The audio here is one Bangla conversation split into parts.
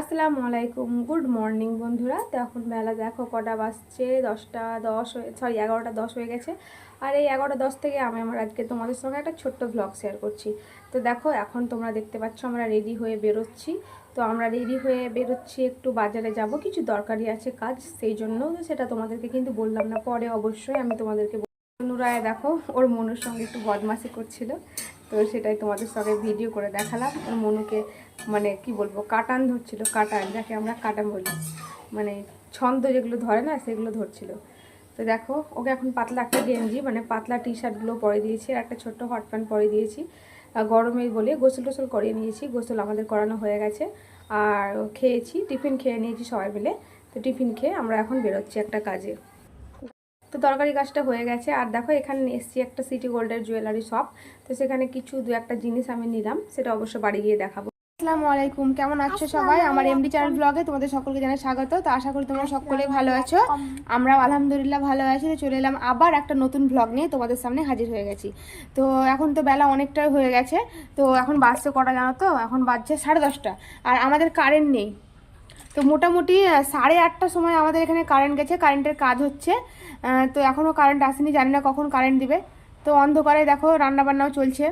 আসসালামু আলাইকুম, গুড মর্নিং বন্ধুরা। তো এখন বেলা দেখো কটা বাজছে, দশটা দশ সরি এগারোটা দশ হয়ে গেছে। আর এই এগারোটা দশ থেকে আমি আমার আজকে তোমাদের সঙ্গে একটা ছোট্ট ব্লগ শেয়ার করছি। তো দেখো, এখন তোমরা দেখতে পাচ্ছ আমরা রেডি হয়ে বেরোচ্ছি। তো আমরা রেডি হয়ে বেরোচ্ছি, একটু বাজারে যাব। কিছু দরকারি আছে কাজ, সেই জন্য সেটা তোমাদেরকে কিন্তু বললাম না। পরে অবশ্যই আমি তোমাদেরকে। নুরায় দেখো, ওর মনুর সঙ্গে একটু বদমাশি করছিল। তো সেটাই তোমাদের সঙ্গে ভিডিও করে দেখালাম। মনুকে মানে কি বলব, কাটান ধরছিল, কাটান, যাকে আমরা কাটান বলি। মানে ছন্দ যেগুলো ধরে না, সেগুলো ধরছিল। তো দেখো, ওকে এখন পাতলা একটা গেঞ্জি মানে পাতলা টি শার্টগুলো পরে দিয়েছি, আর একটা ছোট্ট হট প্যান্ট পরে দিয়েছি। গরমে বলে গোসল টোসল করিয়ে নিয়েছি, গোসল আমাদের করানো হয়ে গেছে। আর খেয়েছি, টিফিন খেয়ে নিয়েছি সবাই মিলে। তো টিফিন খেয়ে আমরা এখন বেরোচ্ছি একটা কাজে। তো তরকারি কাজটা হয়ে গেছে। আর দেখো এখানে এসছি একটা সিটি গোল্ডের জুয়েলারি শপ তো সেখানে কিছু দু একটা জিনিস আমি নিলাম সেটা অবশ্য বাড়ি গিয়ে দেখাবো। আসসালামু আলাইকুম কেমন আছো সবাই? আমার এমডি চ্যানেল ব্লগে তোমাদের সকলকে জানাই স্বাগত। তো আশা করি তোমরা সকলেই ভালো আছো। আমরাও আলহামদুলিল্লাহ ভালো আছি। তো চলে এলাম আবার একটা নতুন ব্লগ নিয়ে। তোমাদের সামনে হাজির হয়ে গেছি। তো এখন তো বেলা অনেকটাই হয়ে গেছে। তো এখন বাজছে কটা জানো তো? এখন বাজছে সাড়ে দশটা। আর আমাদের কারেন্ট নেই। তো মোটামুটি সাড়ে আটটার সময় আমাদের এখানে কারেন্ট গেছে কারেন্টের কাজ হচ্ছে। তো এখনও কারেন্ট আসেনি, জানি না কখন কারেন্ট দিবে। তো অন্ধকারে দেখো রান্নাবান্নাও চলছে।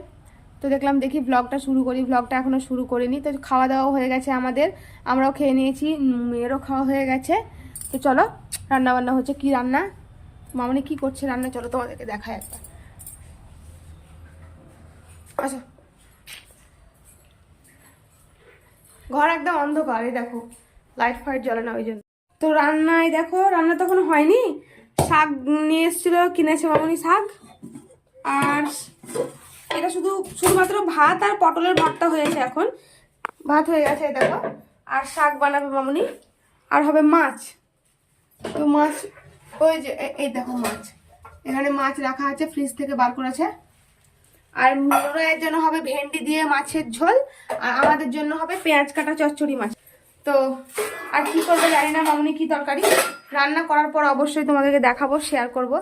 তো দেখলাম দেখি ব্লগটা শুরু করি ব্লগটা এখনও শুরু করিনি। তো খাওয়া দাওয়া হয়ে গেছে আমাদের, আমরাও খেয়ে নিয়েছি, মেয়েরও খাওয়া হয়ে গেছে। তো চলো, রান্নাবান্না হচ্ছে কি রান্না? মামনি কি করছে রান্না? চলো তোমাদেরকে দেখায় একবার আচ্ছা। ঘর একদম অন্ধকার, এই দেখো। লাইট ফাইট জ্বলে না, ওই জন্য। তো রান্নায় দেখো, রান্না তখন হয়নি। শাক নিয়ে এসেছিল, কিনেছে মামনি শাক। আর এটা শুধু, শুধুমাত্র ভাত আর পটলের ভর্তা হয়েছে এখন। ভাত হয়ে গেছে দেখো। আর শাক বানাবে মামনি। আর হবে মাছ। তো মাছ, ওই যে এই দেখো মাছ। এখানে মাছ রাখা আছে, ফ্রিজ থেকে বার করেছে। আর মুরাইয়ের জন্য হবে ভেন্ডি দিয়ে মাছের ঝোল। আর আমাদের জন্য হবে পেঁয়াজ কাটা চচ্চড়ি মাছ। তো আর কি করব জানি না, মামনি কি তরকারি? রান্না করার পর অবশ্যই তোমাদেরকে দেখাবো শেয়ার করব।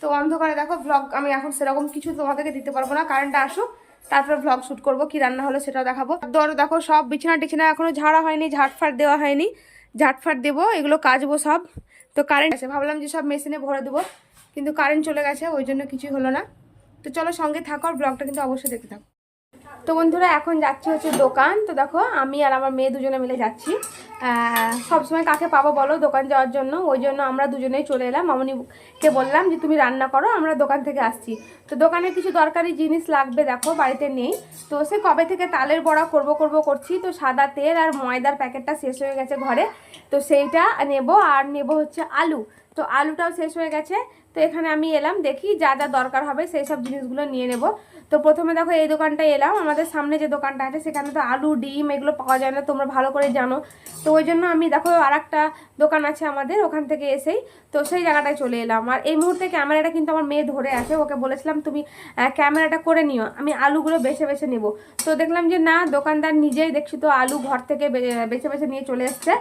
তো অন্ধকারে দেখো ব্লগ আমি এখন সেরকম কিছু তোমাদেরকে দিতে পারব না কারেন্টটা আসুক, তারপরে ব্লগ শ্যুট করব, কি রান্না হলো সেটাও দেখাবো। ধর দেখো সব বিছানা টিছানা এখনও ঝাড়া হয়নি, ঝাটফাট দেওয়া হয়নি, ঝাটফাট দেবো, এগুলো কাচবো সব। তো কারেন্ট আছে, ভাবলাম যে সব মেশিনে ভরে দেবো, কিন্তু কারেন্ট চলে গেছে, ওই জন্য কিছুই হলো না। তো চলো সঙ্গে থাকো, আর ব্লগটা কিন্তু অবশ্যই দেখতে থাকো। তো বন্ধুরা, এখন যাচ্ছি হচ্ছে দোকান। তো দেখো, আমি আর আমার মেয়ে দুজনে মিলে যাচ্ছি। সবসময় কাকে পাবো বলো, দোকান যাওয়ার জন্য। ওই জন্য আমরা দুজনেই চলে এলাম। মামনিকে বললাম যে, তুমি রান্না করো, আমরা দোকান থেকে আসছি। তো দোকানে কিছু দরকারি জিনিস লাগবে দেখো, বাড়িতে নেই। তো সে কবে থেকে তালের বড়া করব করব করছি। তো সাদা তেল আর ময়দার প্যাকেটটা শেষ হয়ে গেছে ঘরে। তো সেইটা নেব, আর নেব হচ্ছে আলু। তো আলুটাও শেষ হয়ে গেছে। তো এখানে আমি এলাম, দেখি যা যা দরকার হবে সেই সব জিনিসগুলো নিয়ে নেব। তো প্রথমে দেখো এই দোকানটায় এলাম, আমাদের সামনে যে দোকানটা আছে সেখানে তো আলু, ডিম এগুলো পাওয়া যায় না, তোমরা ভালো করে জানো। তো ওই জন্য আমি দেখো আর একটা দোকান আছে আমাদের, ওখান থেকে এসেই তো সেই জায়গাটায় চলে এলাম। আর এই মুহূর্তে ক্যামেরাটা কিন্তু আমার মেয়ে ধরে আছে, ওকে বলেছিলাম তুমি ক্যামেরাটা করে নিও, আমি আলুগুলো বেছে বেছে নেব। তো দেখলাম যে না, দোকানদার নিজেই দেখছি তো আলু ঘর থেকে বেছে বেছে নিয়ে চলে এসছে।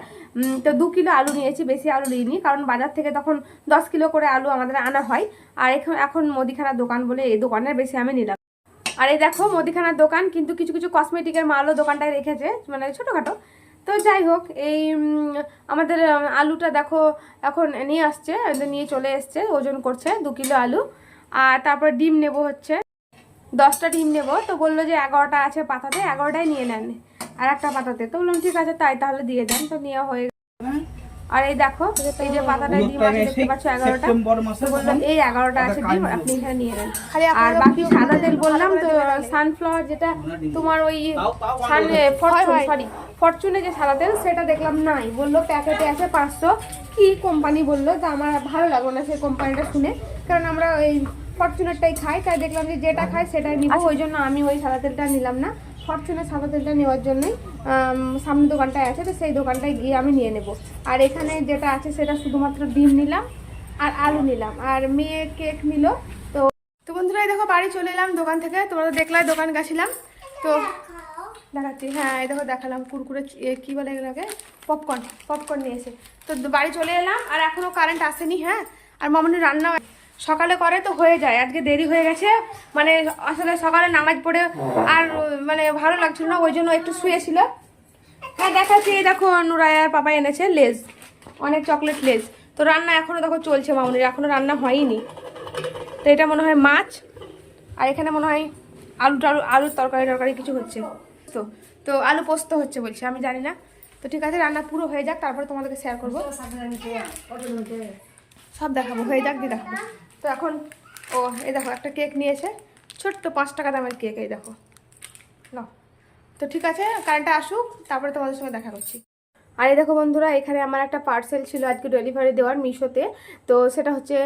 তো দু কিলো আলু নিয়েছি, বেশি আলু নিইনি কারণ বাজার থেকে তখন দশ কিলো করে আলু আমাদের আনা হয়। আর এখন এখন মুদিখানার দোকান বলে এই দোকানের বেশি আমি নিলাম। আর এই দেখো মুদিখানার দোকান, কিন্তু কিছু কিছু কসমেটিকের মালও দোকানটায় রেখেছে মানে ছোটোখাটো। তো যাই হোক, এই আমাদের আলুটা দেখো এখন নিয়ে আসছে নিয়ে চলে এসছে, ওজন করছে দু কিলো আলু। আর তারপর ডিম নেব হচ্ছে, দশটা ডিম নেব। তো বলল যে এগারোটা আছে পাতাতে এগারোটাই নিয়ে নেন। আর একটা পাতাতে। তো বললাম, ঠিক আছে, তাই তাহলে দিয়ে দেন। তো নেওয়া হয়ে গেল। আর এই দেখো এই যে পাতাটা ডিম আছে দেখতে পাচ্ছ এগারোটা? বললাম এই এগারোটা আছে ডিম আপনি এখানে নিয়ে নেন আর বাকি সাদা তেল বললাম তো সানফ্লাওয়ার যেটা তোমার ওই সান ফরচুন সরি ফরচুনে যে সাদা তেল সেটা দেখলাম নাই। বলল প্যাকেটে আছে পাঁচশো। কি কোম্পানি বলল তো আমার ভালো লাগল না সেই কোম্পানিটা শুনে। কারণ আমরা ওই ফরচুনেরটাই খাই তাই দেখলাম যে যেটা খাই সেটাই নিব। ওই জন্য আমি ওই সাদা তেলটা নিলাম না। ফরচুনের সাদা তেলটা নেওয়ার জন্যই সামনে দোকানটায় আছে, তো সেই দোকানটায় গিয়ে আমি নিয়ে নেব। আর এখানে যেটা আছে সেটা শুধুমাত্র ডিম নিলাম আর আলু নিলাম। আর মেয়ে কেক নিল, তো তো বন্ধুরা, এই দেখো বাড়ি চলে এলাম দোকান থেকে, তোমরা দেখলাই দোকান গেছিলাম, তো দেখাচ্ছি হ্যাঁ এই দেখো দেখালাম কুরকুরে কী বলে এগুলোকে? পপকর্ন পপকর্ন নিয়ে এসে। তো বাড়ি চলে এলাম, আর এখনও কারেন্ট আসেনি হ্যাঁ আর মামনি রান্না সকালে করে তো হয়ে যায়, আজকে দেরি হয়ে গেছে মানে আসলে সকালে নামাজ পড়ে আর মানে ভালো লাগছিল না, ওই জন্য একটু শুয়েছিল। হ্যাঁ দেখাচ্ছি, এই দেখো নুরায়ার পাপা এনেছে লেজ, অনেক চকলেট লেজ। তো রান্না এখনও দেখো চলছে মামুনির, এখনও রান্না হয়নি। তো এটা মনে হয় মাছ, আর এখানে মনে হয় আলু টালু, আলুর তরকারি টরকারি কিছু হচ্ছে। তো তো আলু পোস্ত হচ্ছে বলছে, আমি জানি না। তো ঠিক আছে, রান্না পুরো হয়ে যাক, তারপরে তোমাদেরকে শেয়ার করব। সব দেখাবো, হয়ে যাক, দিয়ে দেখাবো। তো এখন, ও, এই দেখো, একটা কেক নিয়েছে। ছোট্ট পাঁচ টাকা দামের কেক, এই দেখো। নাও। তো ঠিক আছে, কারেন্টটা আসুক, তারপরে তোমাদের সঙ্গে দেখা করছি। আর এই দেখো বন্ধুরা, এখানে আমার একটা পার্সেল ছিল আজকে ডেলিভারি দেওয়ার মিশোতে। তো সেটা হচ্ছে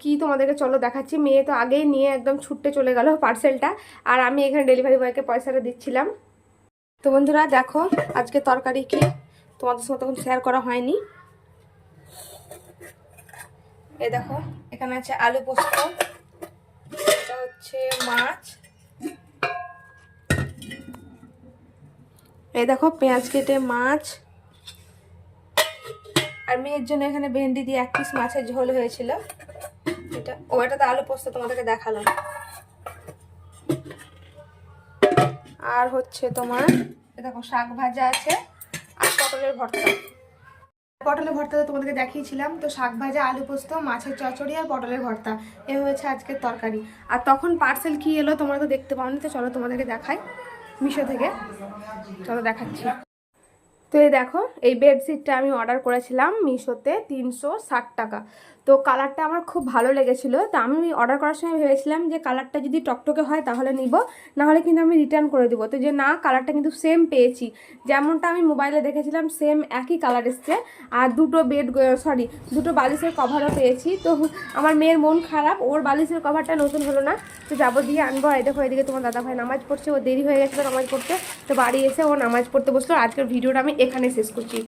কি তোমাদেরকে চলো দেখাচ্ছি। মেয়ে তো আগেই নিয়ে একদম ছুটতে চলে গেল পার্সেলটা আর আমি এখানে ডেলিভারি বয়কে পয়সাটা দিচ্ছিলাম। তো বন্ধুরা, দেখো, আজকে তরকারি কি? তোমাদের সঙ্গে তখন শেয়ার করা হয়নি। এই দেখো, এখানে আছে আলু পোস্ত, এটা হচ্ছে মাছ। এই দেখো, পেঁয়াজ কেটে মাছ। আর মেয়ের জন্য এখানে ভেন্ডি দিয়ে এক পিস মাছের ঝোল হয়েছিল। এটা, ও, এটা তো আলু পোস্ত, তোমাদেরকে দেখালাম। আর হচ্ছে তোমার এ দেখো, শাক ভাজা আছে, আর পটলের ভর্তা। পটলের ভর্তা তোমাদেরকে দেখিয়েছিলাম, তো শাক ভাজা, আলু পোস্ত, মাছের চচড়ি আর পটলের ভর্তা। এ হয়েছে আজকের তরকারি। আর তখন পার্সেল কি এলো তোমরা তো দেখতে পাওনি, তো চলো তোমাদেরকে দেখাই মিশো থেকে। চলো দেখাচ্ছি। তো এই দেখো, এই বেডশিটটা আমি অর্ডার করেছিলাম মিশোতে তিনশো ষাট টাকা। তো কালারটা আমার খুব ভালো লেগেছিল। তো আমি অর্ডার করার সময় ভেবেছিলাম যে কালারটা যদি টকটকে হয় তাহলে নিব, নাহলে কিন্তু আমি রিটার্ন করে দেবো। তো যে না, কালারটা কিন্তু সেম পেয়েছি। যেমনটা আমি মোবাইলে দেখেছিলাম সেম একই কালার এসছে। আর দুটো বেড সরি দুটো বালিশের কভারও পেয়েছি। তো আমার মেয়ের মন খারাপ, ওর বালিশের কভারটা নতুন হলো না। তো যাব দিয়ে আনব। এই দেখো এদিকে তোমার দাদা ভাই নামাজ পড়ছে, ও দেরি হয়ে গেছিল নামাজ পড়তে। তো বাড়ি এসে ও নামাজ পড়তে বসল। আজকের ভিডিওটা আমি এখানে শেষ করছি।